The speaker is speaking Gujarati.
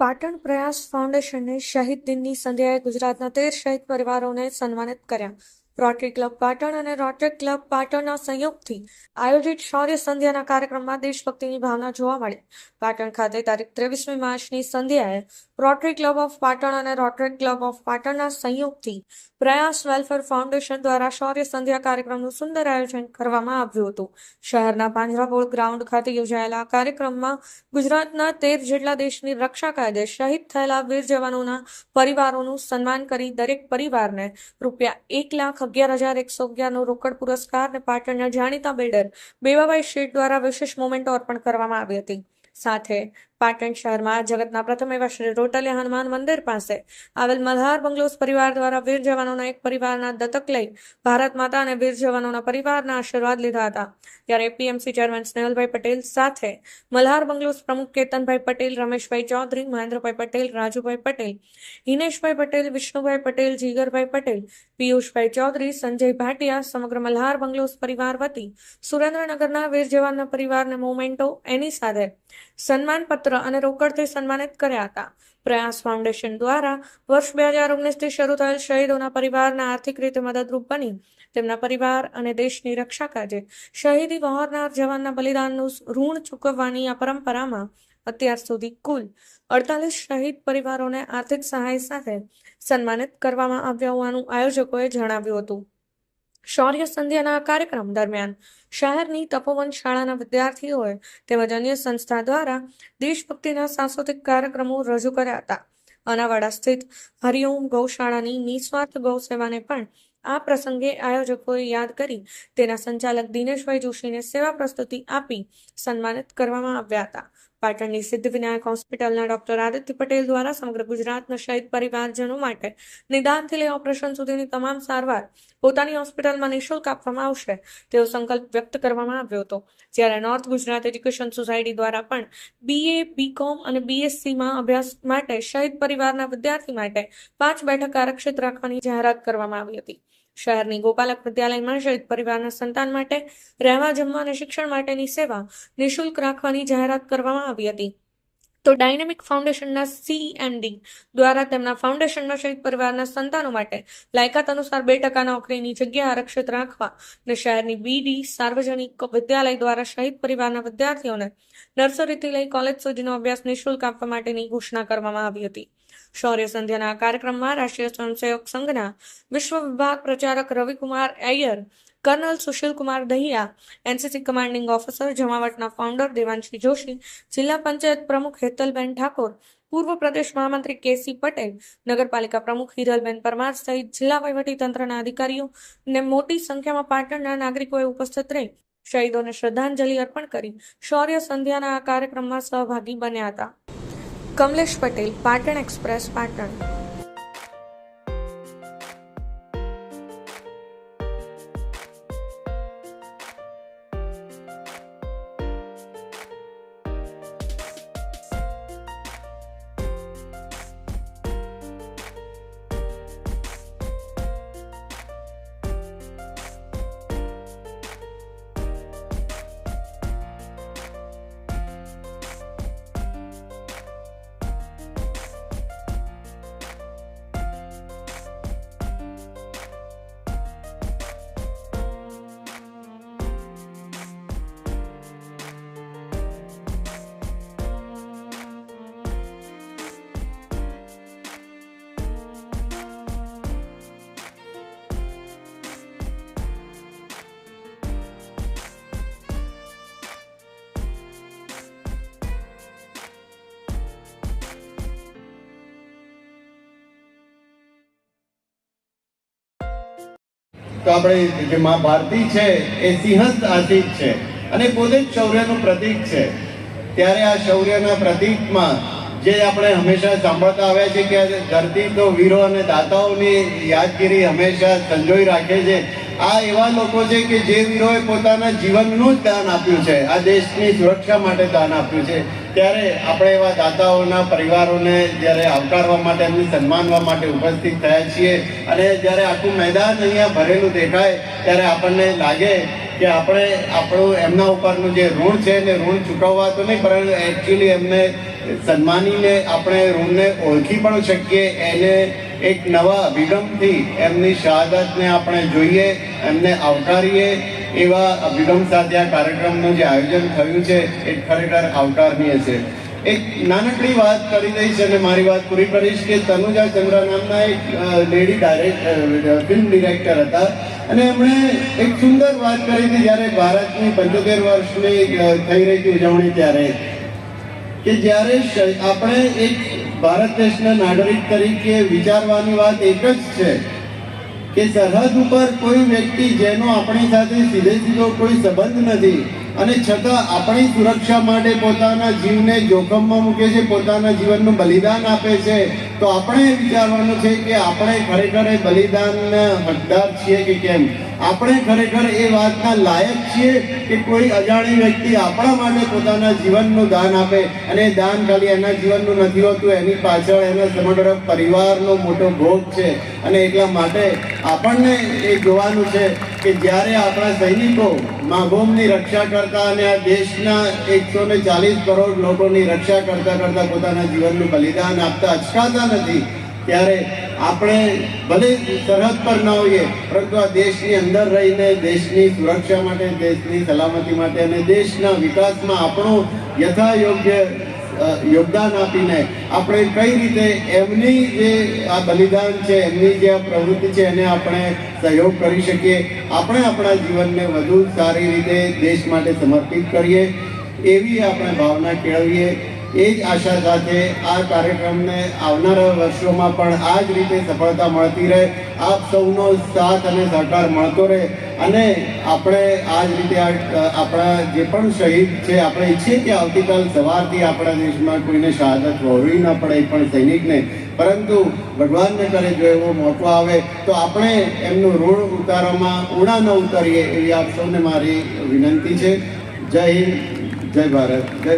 પાટણ પ્રયાસ ફાઉન્ડેશને શહીદ દિનની સંધ્યાએ ગુજરાતના તેર શહીદ પરિવારોને સન્માનિત કર્યા. રોટરી ક્લબ પાટણ અને રોટરી ક્લબ પાટણના સંયોગથી આયોજિત શૌર્ય સંધ્યાના કાર્યક્રમમાં દેશભક્તિની ભાવના જોવા મળી. પાટણ ખાતે તારીખ ત્રેવીસમી માર્ચની સંધ્યાએ રોટરી ક્લબ ઓફ પાટણ અને રોટરી ક્લબ ઓફ પાટણના સંયોગથી પ્રયાસ વેલફેર ફાઉન્ડેશન દ્વારા શૌર્ય સંધ્યા કાર્યક્રમનું સુંદર આયોજન કરવામાં આવ્યું હતું. શહેરના પાંજરાપોળ ગ્રાઉન્ડ ખાતે યોજાયેલા આ કાર્યક્રમમાં ગુજરાતના તેર જેટલા દેશની રક્ષા કાયદે શહીદ થયેલા વીર જવાનોના પરિવારોનું સન્માન કરી દરેક પરિવારને રૂપિયા એક લાખ અગિયાર હજાર એકસો અગિયારનો રોકડ પુરસ્કાર અને પાટણના જાણીતા બિલ્ડર બેવાભાઈ શેઠ દ્વારા વિશેષ મોમેન્ટો અર્પણ કરવામાં આવી હતી. સાથે પાટણ શહેરમાં જગતના પ્રથમ એવા શ્રી રોટલિયા હનુમાન મંદિર પાસે આવેલ મલ્હાર બંગલોસ પરિવાર દ્વારા વીર જવાનોના એક પરિવારના દત્તક લઈ ભારત માતા અને વીર જવાનોના પરિવારના આશીર્વાદ લીધા હતા. ત્યારે એપીએમસી ચેરમેન સ્નેહલભાઈ પટેલ સાથે મલ્હાર બંગલોસ પ્રમુખ કેતનભાઈ પટેલ, રમેશભાઈ ચૌધરી, મહેન્દ્રભાઈ પટેલ, રાજુભાઈ પટેલ, હિનેશભાઈ પટેલ, વિષ્ણુભાઈ પટેલ, જીગરભાઈ પટેલ, પિયુષભાઈ ચૌધરી, સંજય ભાટિયા, સમગ્ર મલ્હાર બંગલોસ પરિવાર વતી સુરેન્દ્રનગરના વીર જવાનના પરિવારને મોમેન્ટો એની સાથે સન્માનપત્ર અને રોકડથી સન્માનિત કર્યા હતા. પ્રયાસ ફાઉન્ડેશન દ્વારા વર્ષ બે હજાર ઓગણીસથી શરૂ થયેલ શહીદોના પરિવારના આર્થિક રીતે મદદરૂપ બની તેમના પરિવાર અને દેશની રક્ષા કાજે શહીદી વહોરનાર જવાનના બલિદાનનું ઋણ ચૂકવવાની આ પરંપરામાં અત્યાર સુધી કુલ અડતાલીસ શહીદ પરિવારોને આર્થિક સહાય સાથે સન્માનિત કરવામાં આવ્યા હોવાનું આયોજકોએ જણાવ્યું હતું. શૌર્ય સંધ્યાના કાર્યક્રમ દરમિયાન શહેરની તપોવન શાળાના વિદ્યાર્થીઓએ તેમજ અન્ય સંસ્થા દ્વારા દેશભક્તિના સાંસ્કૃતિક કાર્યક્રમો રજૂ કર્યા હતા. અનાવાડા સ્થિત હરિઓમ ગૌશાળાની નિસ્વાર્થ ગૌ સેવાને પણ આ પ્રસંગે આયોજકોએ યાદ કરી તેના સંચાલક દિનેશભાઈ જોશીને સેવા પ્રસ્તુતિ આપી સન્માનિત કરવામાં આવ્યા હતા. પાટણની સિદ્ધિવિનાયક હોસ્પિટલના ડોક્ટર આદિત્ય પટેલ દ્વારા સમગ્ર ગુજરાતના શહીદ પરિવારજનો માટે નિદાનથી લઈ ઓપરેશન સુધીની તમામ સારવાર પોતાની હોસ્પિટલમાં નિઃશુલ્ક આપવામાં આવશે તેવો સંકલ્પ વ્યક્ત કરવામાં આવ્યો હતો. જ્યારે નોર્થ ગુજરાત એજ્યુકેશન સોસાયટી દ્વારા પણ બીએ બીકોમ અને બીએસસીમાં અભ્યાસ માટે શહીદ પરિવારના વિદ્યાર્થી માટે પાંચ બેઠક આરક્ષિત રાખવાની જાહેરાત કરવામાં આવી હતી. શહેરની ગોપાલક વિદ્યાલયમાં શહીદ પરિવારના સંતાન માટે રહેવા, જમવા અને શિક્ષણ માટેની સેવા નિઃશુલ્ક રાખવાની જાહેરાત કરવામાં આવી હતી. તો ડાયનેમિક ફાઉન્ડેશનના સીએમડી દ્વારા તેમના ફાઉન્ડેશનના શહીદ પરિવારના સંતાનો માટે લાયકાત અનુસાર બે ટકા નોકરીની જગ્યા આરક્ષિત રાખવા અને શહેરની બીડી સાર્વજનિક વિદ્યાલય દ્વારા શહીદ પરિવારના વિદ્યાર્થીઓને નર્સરીથી લઈ કોલેજ સુધીનો અભ્યાસ નિઃશુલ્ક આપવા માટેની ઘોષણા કરવામાં આવી હતી. શૌર્ય સંધ્યાના કાર્યક્રમમાં રાષ્ટ્રીય સ્વયંસેવક સંઘના વિશ્વ વિભાગ પ્રચારક Ravikumar Iyer colonel Sushil Kumar Dahiya NCC commanding officer જમાવટના founder Devanshi Joshi, જિલ્લા પંચાયત પ્રમુખ હેતલબેન ઠાકોર, પૂર્વ પ્રદેશ મહામંત્રી કેસી પટેલ, નગરપાલિકા પ્રમુખ હિરલબેન પરમાર સહિત જિલ્લા વહીવટી તંત્રના અધિકારીઓ ને મોટી સંખ્યામાં પાટણના નાગરિકોએ ઉપસ્થિત રહી શહીદોને શ્રદ્ધાંજલિ અર્પણ કરી શૌર્ય સંધ્યાના આ કાર્યક્રમમાં સહભાગી બન્યા હતા. કમલેશ પટેલ, પાટણ એક્સપ્રેસ, પાટણ. તો આપણે જે મા ભારતી છે, એ સિંહસ્થ આશિક છે. અને પોતે જ શૌર્યનું પ્રતીક છે. ત્યારે આ શૌર્યના પ્રતીકમાં જે આપણે હંમેશા સાંભળતા આવ્યા છે કે ધરતી તો વીરો અને દાતાઓની યાદગીરી હંમેશા સંજોઈ રાખે છે. આ એવા લોકો છે કે જે વીરોએ પોતાના જીવનનું જ દાન આપ્યું છે. આ દેશની સુરક્ષા માટે દાન આપ્યું છે. ત્યારે આપણે એવા દાતાઓના પરિવારોને જ્યારે આવકારવા માટે, એમને સન્માનવા માટે ઉપસ્થિત થયા છીએ અને જ્યારે આખું મેદાન અહીંયા ભરેલું દેખાય, ત્યારે આપણને લાગે કે આપણે આપણું એમના ઉપરનું જે ઋણ છે એને ઋણ ચૂકવવા તો નહીં, પરંતુ એકચ્યુઅલી એમને સન્માનીને આપણે ઋણને ઓળખી પણ શકીએ, એને એક નવા અભિગમથી એમની શહાદતને આપણે જોઈએ, એમને આવકારીએ એવા અભિગમ સાથે આ કાર્યક્રમનું જે આયોજન થયું છે, એ ખરેખર આવકારનીય છે. એક નાનકડી વાત કરી દઈશ અને મારી વાત પૂરી કરીશ કે તનુજા ચંદ્રા નામના એક લેડી ડાયરેક્ટર ફિલ્મ ડિરેક્ટર હતા. અને એમણે એક સુંદર વાત કરી હતી જ્યારે ભારતની પંચોતેર વર્ષની થઈ રહી હતી ઉજવણી ત્યારે. કે જ્યારે આપણે એક ભારત દેશના નાગરિક તરીકે વિચારવાની વાત એક જ છે કે સરહદ ઉપર કોઈ વ્યક્તિ જેનો આપણી સાથે સીધે સીધો કોઈ સંબંધ નથી અને છતાં આપણી સુરક્ષા માટે પોતાના જીવને જોખમમાં મૂકે છે, પોતાના જીવનનું બલિદાન આપે છે, તો આપણે વિચારવાનું છે કે આપણે ખરેખર એ બલિદાનના હકદાર છીએ કે કેમ? આપણે ખરેખર એ વાતના લાયક છીએ કે કોઈ અજાણી વ્યક્તિ આપણા માટે પોતાના જીવનનું દાન આપે અને દાન ખાલી એના જીવનનું નથી હોતું, એની પાછળ એના સમગ્ર પરિવારનો મોટો ભોગ છે. અને એટલા માટે આપણને એ જોવાનું છે કે જ્યારે આપણા સૈનિકો માગોમની રક્ષા કરતા અને આ દેશના એકસો ને ચાલીસ કરોડ લોકોની રક્ષા કરતા કરતા પોતાના જીવનનું બલિદાન આપતા અચકાતા નથી ત્યારે આપણે ભલે સરહદ પર ના હોઈએ પરંતુ આ દેશની અંદર રહીને દેશની સુરક્ષા માટે દેશની સલામતી માટે અને દેશના વિકાસમાં આપણો યથાયોગ્ય અ, યોગદાન આપીને આપણે કઈ રીતે એમની જે આ બલિદાન છે, એમની જે આ પ્રવૃત્તિ છે, એને આપણે સહયોગ કરી શકીએ, આપણે આપણા જીવનને વધુ સારી રીતે દેશ માટે સમર્પિત કરીએ, એવી આપણે ભાવના કેળવીએ. એ જ આશા સાથે આ કાર્યક્રમને આવનારા વર્ષોમાં પણ આ જ રીતે સફળતા મળતી રહે. આપ સૌનો સાથ અને સહકાર મળતો રહે. અને આપણે આ જ રીતે આપણા જે પણ શહીદ છે, આપણે ઈચ્છીએ કે આવતીકાલ સવારથી આપણા દેશમાં કોઈને શહાદત હોવી ન પડે પણ સૈનિકને. પરંતુ ભગવાનને કરે જો એવો મોટો આવે, તો આપણે એમનું ઋણ ઉતારવામાં ઉણા ન ઉતારીએ એવી આપ સૌને મારી વિનંતી છે. જય હિન્દ, જય ભારત, જય